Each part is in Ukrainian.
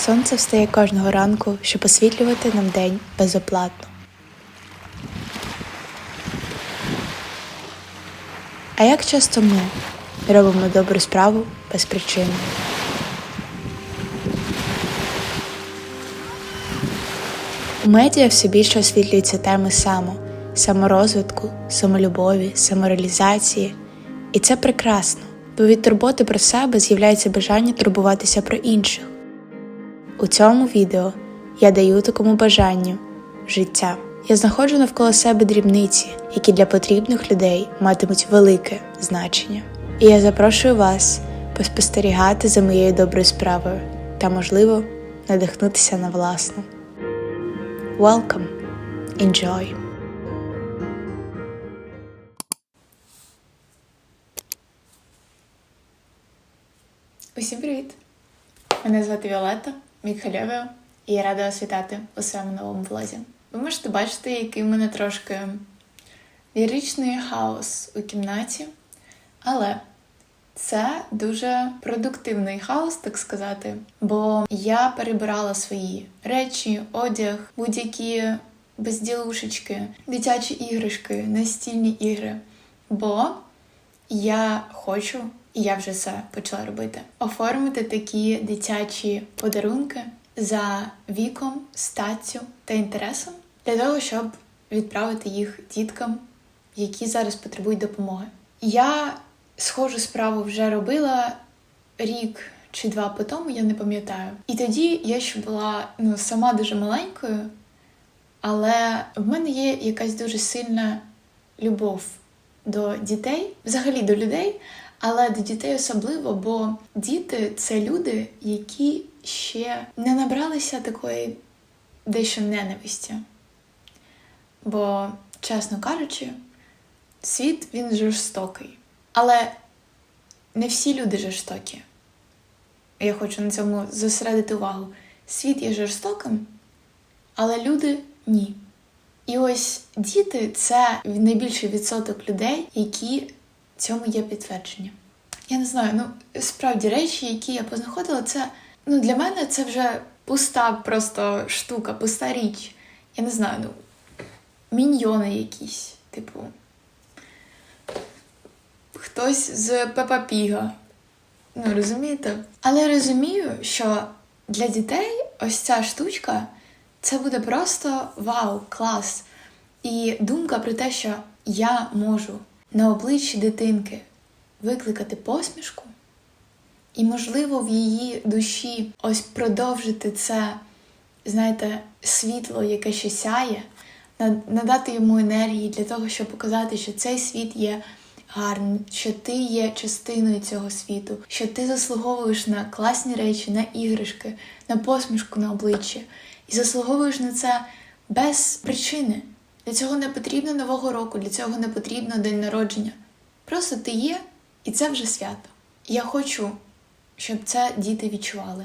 Сонце встає кожного ранку, щоб освітлювати нам день безоплатно. А як часто ми робимо добру справу без причини? У медіа все більше освітлюються теми само, саморозвитку, самолюбові, самореалізації. І це прекрасно, бо від турботи про себе з'являється бажання турбуватися про інших. У цьому відео я даю такому бажанню життя. Я знаходжу навколо себе дрібниці, які для потрібних людей матимуть велике значення. І я запрошую вас поспостерігати за моєю доброю справою та, можливо, надихнутися на власну. Welcome. Enjoy. Усім привіт! Мене звати Віолетта Мікхальовіо, і я рада вас вітати у своєму новому влозі. Ви можете бачити, який в мене трошки ліричний хаос у кімнаті, але це дуже продуктивний хаос, так сказати, бо я перебирала свої речі, одяг, будь-які безділушечки, дитячі іграшки, настільні ігри. Бо я хочу, і я вже це почала робити, оформити такі дитячі подарунки за віком, статтю та інтересом для того, щоб відправити їх діткам, які зараз потребують допомоги. Я схожу справу вже робила рік чи два по тому, я не пам'ятаю. І тоді я ще була ну, сама дуже маленькою, але в мене є якась дуже сильна любов до дітей, взагалі до людей, але до дітей особливо, бо діти це люди, які ще не набралися такої дещо ненависті. Бо, чесно кажучи, світ він жорстокий. Але не всі люди жорстокі. Я хочу на цьому зосередити увагу. Світ є жорстоким, але люди ні. І ось діти це найбільший відсоток людей, які цьому є підтвердження. Я не знаю, ну справді речі, які я познаходила, це ну для мене це вже пуста просто штука, пуста річ. Я не знаю, ну міньйони якісь, типу. Хтось з Пепа Піга. Ну, розумієте? Але розумію, що для дітей ось ця штучка це буде просто вау, клас. І думка про те, що я можу на обличчі дитинки викликати посмішку, і, можливо, в її душі ось продовжити це, знаєте, світло, яке ще сяє, надати йому енергії для того, щоб показати, що цей світ є гарним, що ти є частиною цього світу, що ти заслуговуєш на класні речі, на іграшки, на посмішку на обличчі, і заслуговуєш на це без причини. Для цього не потрібно нового року, для цього не потрібно день народження. Просто ти є, і це вже свято. Я хочу, щоб це діти відчували.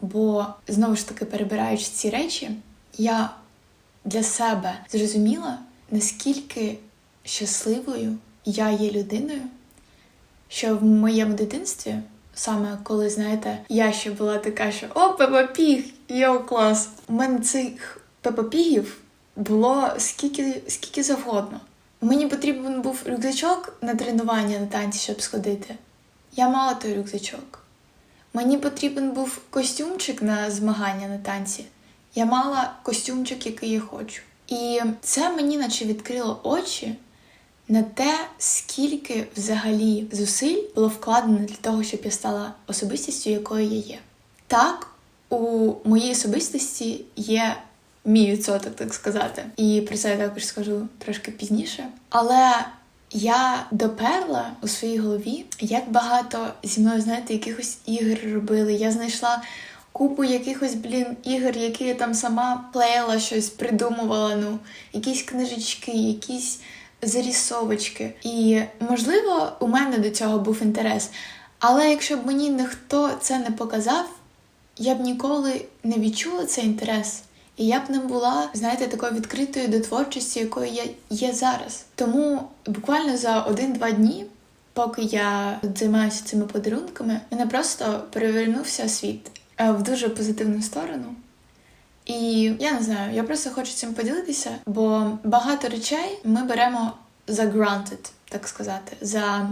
Бо, знову ж таки, перебираючи ці речі, я для себе зрозуміла, наскільки щасливою я є людиною, що в моєму дитинстві, саме коли, знаєте, я ще була така, що о, Пепа Піг, йо, клас! У мене цих Пепа Пігів було скільки, скільки завгодно. Мені потрібен був рюкзачок на тренування на танці, щоб сходити. Я мала той рюкзачок. Мені потрібен був костюмчик на змагання на танці. Я мала костюмчик, який я хочу. І це мені наче відкрило очі на те, скільки взагалі зусиль було вкладено для того, щоб я стала особистістю, якою я є. Так, у моїй особистості є мій відсоток, так сказати. І про це я також скажу трошки пізніше. Але я доперла у своїй голові, як багато зі мною, знаєте, якихось ігор робили. Я знайшла купу якихось, блін, ігор, які я там сама плеїла щось, придумувала, ну, якісь книжечки, якісь зарісовочки. І, можливо, у мене до цього був інтерес. Але якщо б мені ніхто це не показав, я б ніколи не відчула цей інтерес. І я б не була, знаєте, такою відкритою до творчості, якою я є зараз. Тому буквально за один-два дні, поки я займаюся цими подарунками, мене просто перевернувся світ. е, в дуже позитивну сторону. І я не знаю, я просто хочу цим поділитися, бо багато речей ми беремо за granted, так сказати, за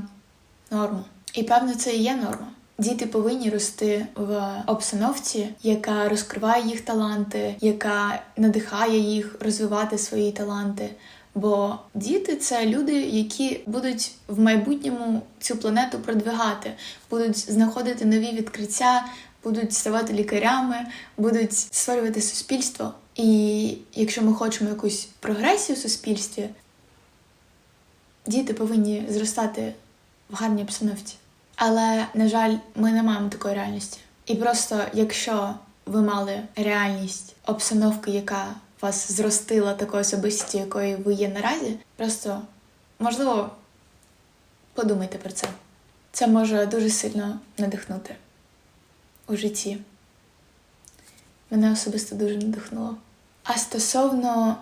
норму. І певно, це і є норма. Діти повинні рости в обстановці, яка розкриває їх таланти, яка надихає їх розвивати свої таланти. Бо діти це люди, які будуть в майбутньому цю планету продвигати, будуть знаходити нові відкриття, будуть ставати лікарями, будуть створювати суспільство. І якщо ми хочемо якусь прогресію в суспільстві, діти повинні зростати в гарній обстановці. Але, на жаль, ми не маємо такої реальності. І просто якщо ви мали реальність обстановки, яка вас зростила такою особистістю, якою ви є наразі, просто можливо подумайте про це. Це може дуже сильно надихнути у житті. Мене особисто дуже надихнуло. А стосовно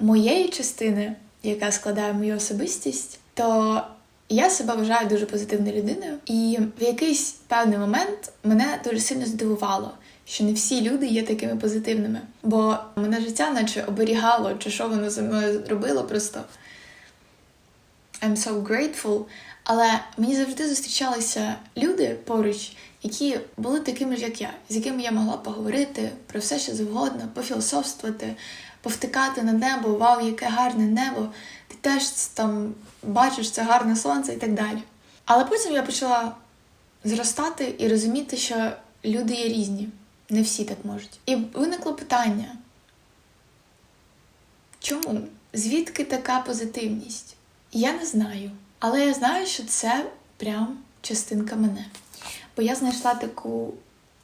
моєї частини, яка складає мою особистість, то я себе вважаю дуже позитивною людиною, і в якийсь певний момент мене дуже сильно здивувало, що не всі люди є такими позитивними. Бо мене життя, наче оберігало, чи що воно зі мною зробило, просто I'm so grateful. Але мені завжди зустрічалися люди поруч, які були такими ж, як я, з якими я могла поговорити про все, що завгодно, пофілософствувати, повтикати на небо, вау, яке гарне небо, теж там бачиш це гарне сонце і так далі. Але потім я почала зростати і розуміти, що люди є різні, не всі так можуть. І виникло питання: чому? Звідки така позитивність? Я не знаю. Але я знаю, що це прям частинка мене. Бо я знайшла таку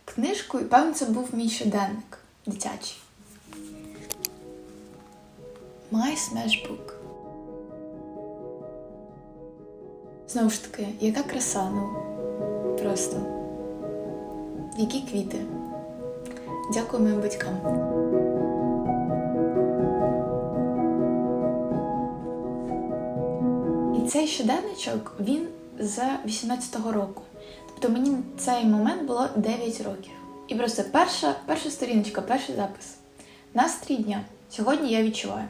книжку, і певно, це був мій щоденник дитячий. My Smash. Знову ж таки, яка краса, ну просто. Які квіти. Дякую моїм батькам. І цей щоденничок, він з 18-го року. Тобто мені на цей момент було 9 років. І просто перша, перша сторіночка, перший запис. Настрій дня. Сьогодні я відчуваю.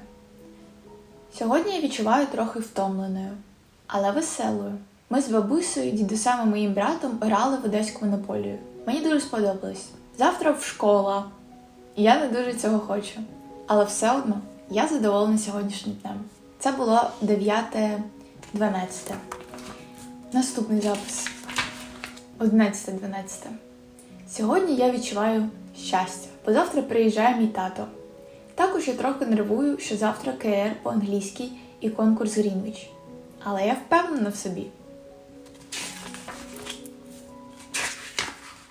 Сьогодні я відчуваю трохи втомленою, але веселою. Ми з бабусею, дідусем і моїм братом грали в одеську монополію. Мені дуже сподобалось. Завтра в школа. Я не дуже цього хочу. Але все одно я задоволена сьогоднішнім днем. Це було 9.12. Наступний запис. 11.12. Сьогодні я відчуваю щастя, бо завтра приїжджає мій тато. Також я трохи нервую, що завтра КР по-англійськи і конкурс Грінвіч. Але я впевнена в собі.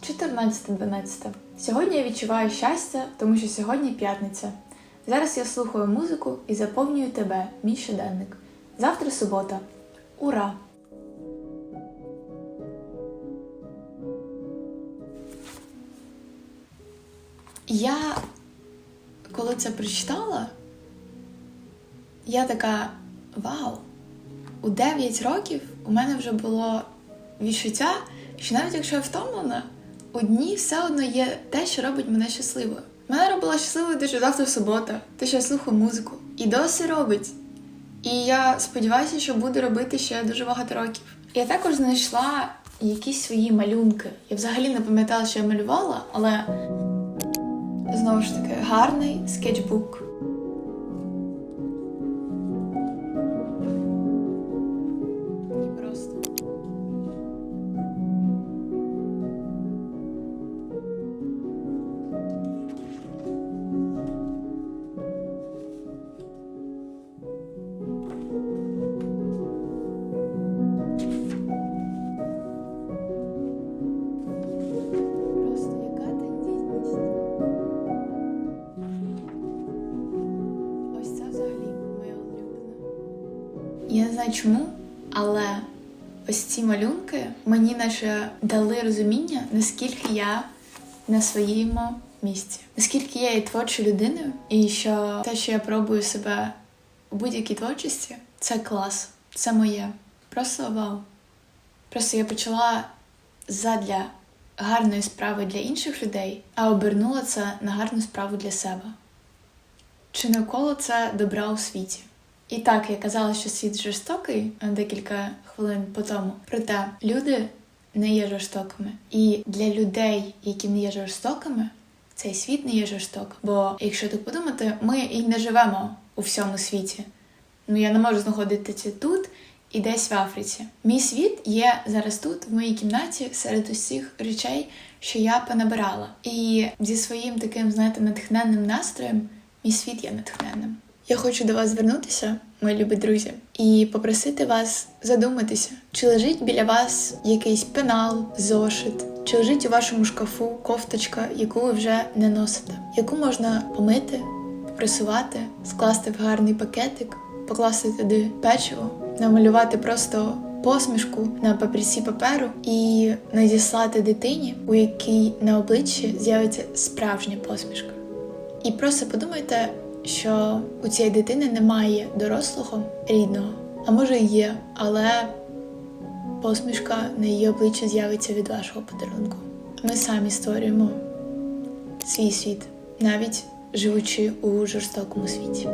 14.12. Сьогодні я відчуваю щастя, тому що сьогодні п'ятниця. Зараз я слухаю музику і заповнюю тебе, мій щоденник. Завтра субота. Ура! Я, коли це прочитала, я така: вау! У 9 років у мене вже було відчуття, що навіть якщо я втомлена, у дні все одно є те, що робить мене щасливою. Мене робила щасливою те, що завтра субота, те, що я слухаю музику. І досі робить. І я сподіваюся, що буду робити ще дуже багато років. Я також знайшла якісь свої малюнки. Я взагалі не пам'ятала, що я малювала, але знову ж таки гарний скетчбук. Я не знаю чому, але ось ці малюнки мені наче дали розуміння, наскільки я на своєму місці, наскільки я є творчою людиною, і що те, що я пробую себе у будь-якій творчості, це клас, це моє. Просто вау. Просто я почала задля гарної справи для інших людей, а обернула це на гарну справу для себе. Чи навколо це добра у світі? І так, я казала, що світ жорстокий е, декілька хвилин по тому. Проте люди не є жорстокими. І для людей, які не є жорстокими, цей світ не є жорстоким. Бо якщо так подумати, ми і не живемо у всьому світі. Ну я не можу знаходитися тут і десь в Африці. Мій світ є зараз тут, в моїй кімнаті, серед усіх речей, що я понабирала. І зі своїм таким, знаєте, натхненним настроєм, мій світ є натхненним. Я хочу до вас звернутися, мої любі друзі, і попросити вас задуматися, чи лежить біля вас якийсь пенал, зошит, чи лежить у вашому шкафу кофточка, яку ви вже не носите, яку можна помити, попресувати, скласти в гарний пакетик, покласти туди печиво, намалювати просто посмішку на папірці паперу і надіслати дитині, у якій на обличчі з'явиться справжня посмішка. І просто подумайте, що у цієї дитини немає дорослого рідного, а може і є, але посмішка на її обличчі з'явиться від вашого подарунку. Ми самі створюємо свій світ, навіть живучи у жорстокому світі.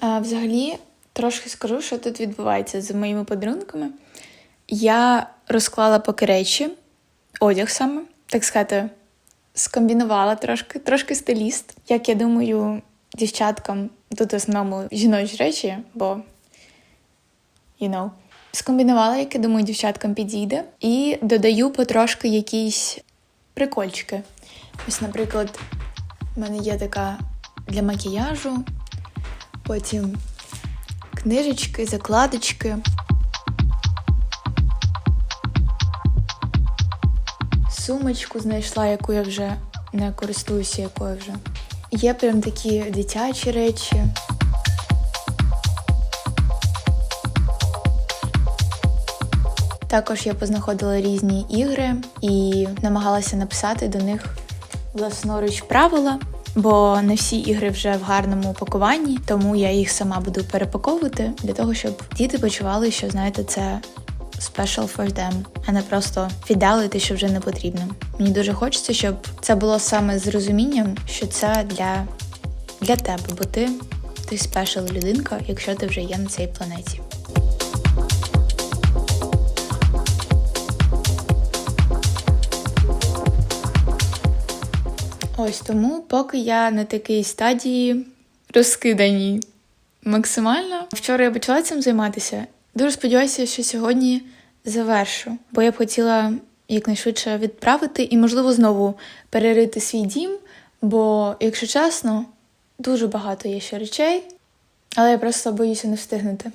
А взагалі, трошки скажу, що тут відбувається з моїми подарунками. Я розклала поки речі, одяг саме, так сказати, скомбінувала трошки, трошки стиліст. Як я думаю, дівчаткам тут в основному жіночі речі, бо you know. Скомбінувала, як я думаю, дівчаткам підійде, і додаю потрошки якісь прикольчики. Ось, наприклад, в мене є така для макіяжу, потім книжечки, закладочки. Сумочку знайшла, яку я вже не користуюся, якою вже. Є прям такі дитячі речі. Також я познаходила різні ігри і намагалася написати до них власноруч правила, бо не всі ігри вже в гарному упакуванні, тому я їх сама буду перепаковувати для того, щоб діти почували, що знаєте, це special for them, а не просто віддали що вже не потрібно. Мені дуже хочеться, щоб це було саме з розумінням, що це для, для тебе, бо ти, ти special людинка, якщо ти вже є на цій планеті. Ось тому, поки я на такій стадії розкиданій максимально. Вчора я почала цим займатися. Дуже сподіваюся, що сьогодні завершу, бо я б хотіла якнайшвидше відправити і, можливо, знову перерити свій дім. Бо, якщо чесно, дуже багато є ще речей, але я просто боюся не встигнути.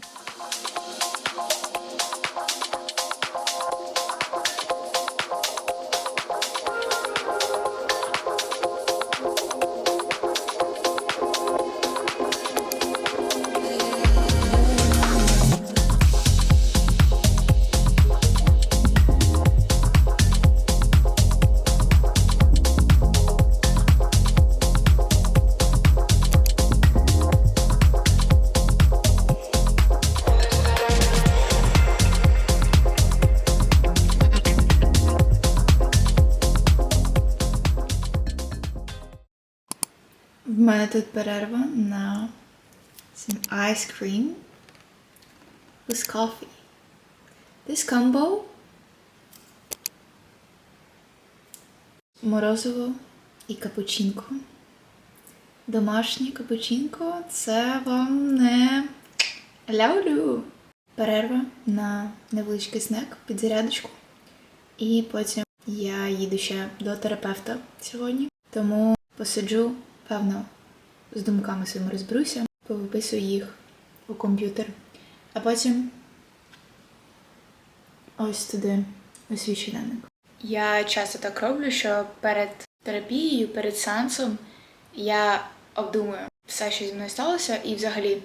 Тут перерва на ice cream with coffee. This combo морозиво і капучинко. Домашнє капучинко це вам не люблю. Перерва на невеличкий снек, підзарядочку. І потім я їду ще до терапевта сьогодні. Тому посиджу, певно, з думками своїми розберуся, повиписую їх у комп'ютер. А потім ось туди у свій щоденник. Я часто так роблю, що перед терапією, перед сеансом я обдумую все, що зі мною сталося, і взагалі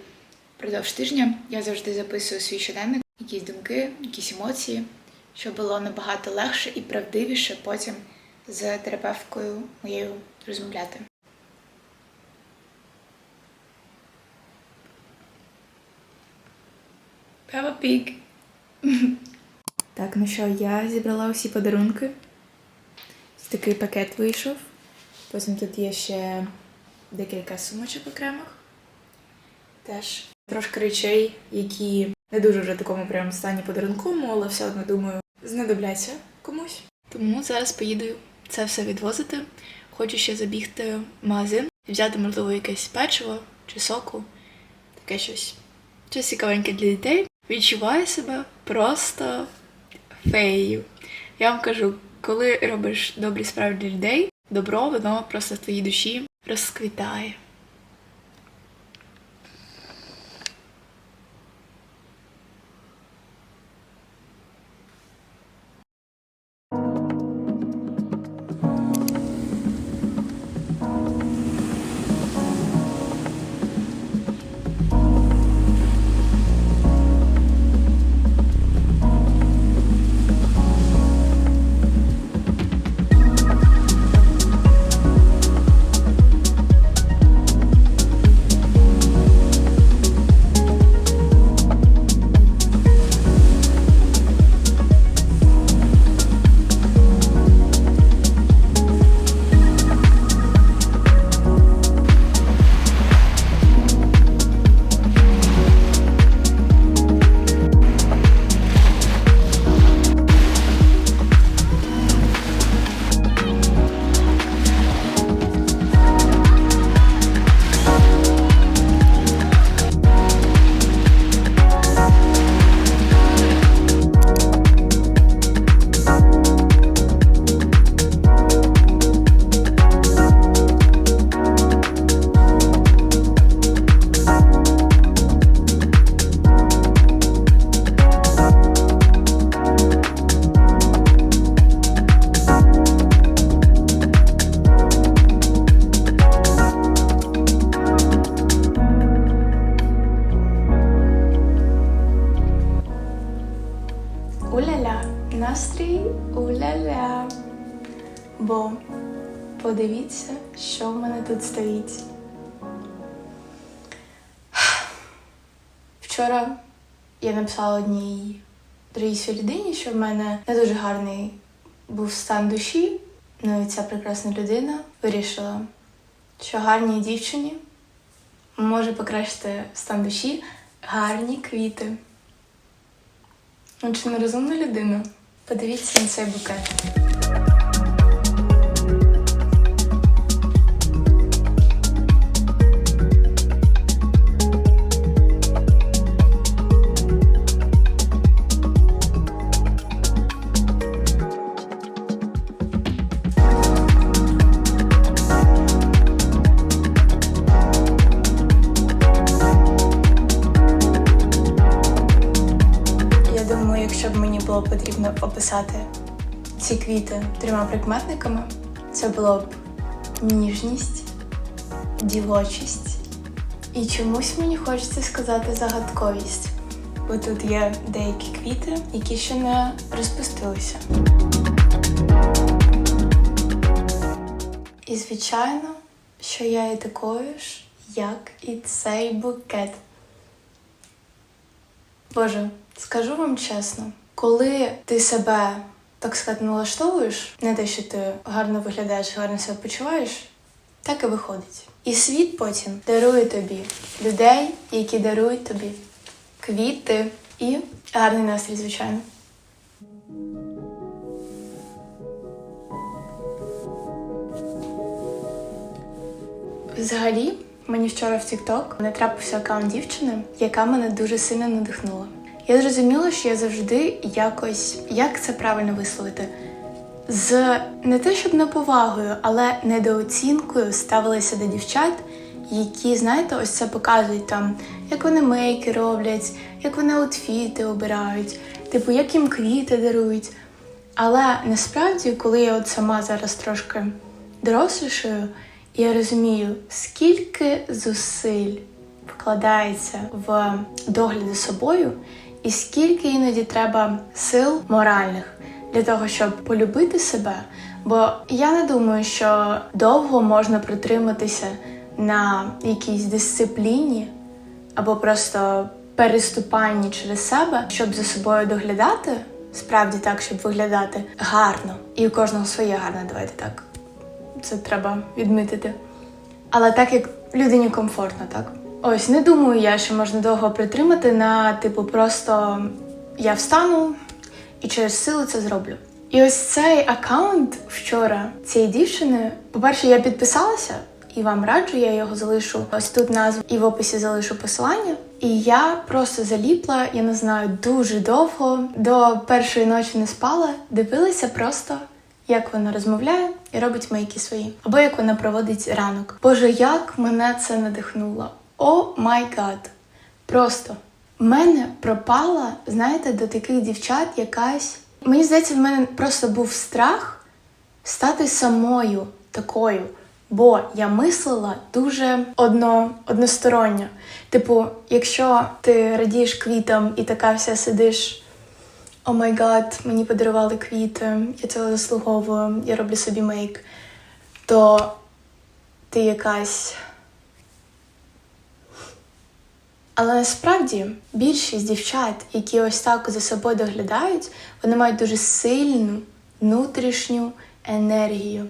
впродовж тижня я завжди записую свій щоденник, якісь думки, якісь емоції, щоб було набагато легше і правдивіше потім з терапевткою моєю розмовляти. Peppa Pig. Так, ну що, я зібрала усі подарунки. Такий пакет вийшов. Потім тут є ще декілька сумочок окремих. Теж трошки речей, які не дуже вже в такому прям стані подарункому, але все одно думаю, знадобляться комусь. Тому зараз поїду це все відвозити. Хочу ще забігти в магазин, взяти, можливо, якесь печиво чи соку, таке щось. Щось цікавеньке для дітей. Відчуваю себе просто феєю. Я вам кажу, коли робиш добрі справи для людей, добро воно просто в твоїй душі розквітає. Вчора я написала одній другій людині, що в мене не дуже гарний був стан душі. Ну і ця прекрасна людина вирішила, що гарній дівчині може покращити стан душі гарні квіти. Ну, чи не розумна людина? Подивіться на цей букет. Описати ці квіти трьома прикметниками, це було б ніжність, дівочість і чомусь мені хочеться сказати загадковість. Бо тут є деякі квіти, які ще не розпустилися. І звичайно, що я є такою ж, як і цей букет. Боже, скажу вам чесно, коли ти себе, так сказати, налаштовуєш, не те, що ти гарно виглядаєш, гарно себе почуваєш, так і виходить. І світ потім дарує тобі людей, які дарують тобі квіти і гарний настрій, звичайно. Взагалі, мені вчора в TikTok не трапився аккаунт дівчини, яка мене дуже сильно надихнула. Я зрозуміла, що я завжди якось, як це правильно висловити, з не те, щоб неповагою, але недооцінкою ставилася до дівчат, які, знаєте, ось це показують там, як вони мейки роблять, як вони аутфіти обирають, типу, як їм квіти дарують. Але насправді, коли я от сама зараз трошки дорослішаю, я розумію, скільки зусиль вкладається в догляд за собою, і скільки іноді треба сил моральних для того, щоб полюбити себе. Бо я не думаю, що довго можна притриматися на якійсь дисципліні або просто переступанні через себе, щоб за собою доглядати, справді так, щоб виглядати гарно. І у кожного своє гарне, давайте так. Це треба відмітити. Але так як людині комфортно, так? Ось не думаю я, що можна довго притримати на типу, просто я встану і через силу це зроблю. І ось цей аккаунт вчора цієї дівчини, по-перше, я підписалася і вам раджу, я його залишу ось тут назву і в описі залишу посилання. І я просто заліпла, я не знаю, дуже довго до першої ночі не спала, дивилася просто. Як вона розмовляє і робить мейки свої, або як вона проводить ранок. Боже, як мене це надихнуло! О май гад! Просто в мене пропала, знаєте, до таких дівчат якась. Мені здається, в мене просто був страх стати самою такою. Бо я мислила дуже одно, односторонньо. Типу, якщо ти радієш квітам і така вся сидиш. О май гад, мені подарували квіти, я цього заслуговую, я роблю собі мейк, то ти якась. Але насправді більшість дівчат, які ось так за собою доглядають, вони мають дуже сильну внутрішню енергію.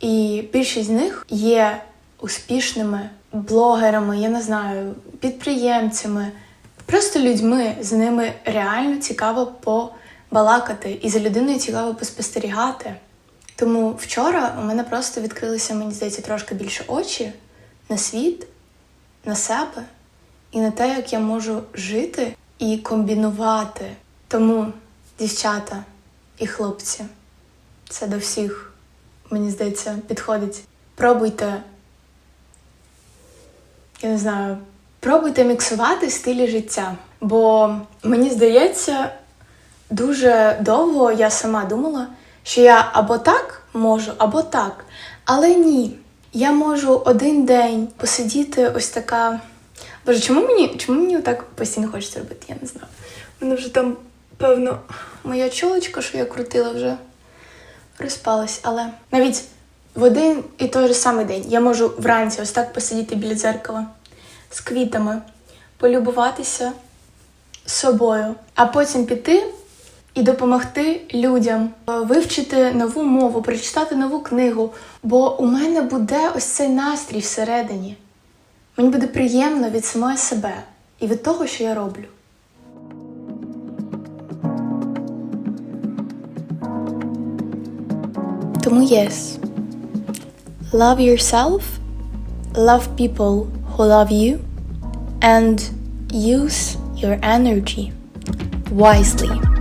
І більшість з них є успішними блогерами, я не знаю, підприємцями, просто людьми. З ними реально цікаво побалакати, і за людиною цікаво поспостерігати. Тому вчора у мене просто відкрилися, мені здається, трошки більше очі на світ, на себе і на те, як я можу жити і комбінувати. Тому, дівчата і хлопці, це до всіх мені здається, підходить. Пробуйте, я не знаю, пробуйте міксувати стилі життя. Бо мені здається, дуже довго я сама думала, що я або так можу, або так. Але ні. Я можу один день посидіти ось така. Боже, чому мені чому мені так постійно хочеться робити? Я не знаю. У мене вже там, певно, моя чолочка, що я крутила вже розпалась, але навіть в один і той же самий день я можу вранці ось так посидіти біля дзеркала з квітами, полюбуватися собою, а потім піти і допомогти людям вивчити нову мову, прочитати нову книгу. Бо у мене буде ось цей настрій всередині. Мені буде приємно від самої себе і від того, що я роблю. Тому yes. Love yourself, love people who love you, and use your energy wisely.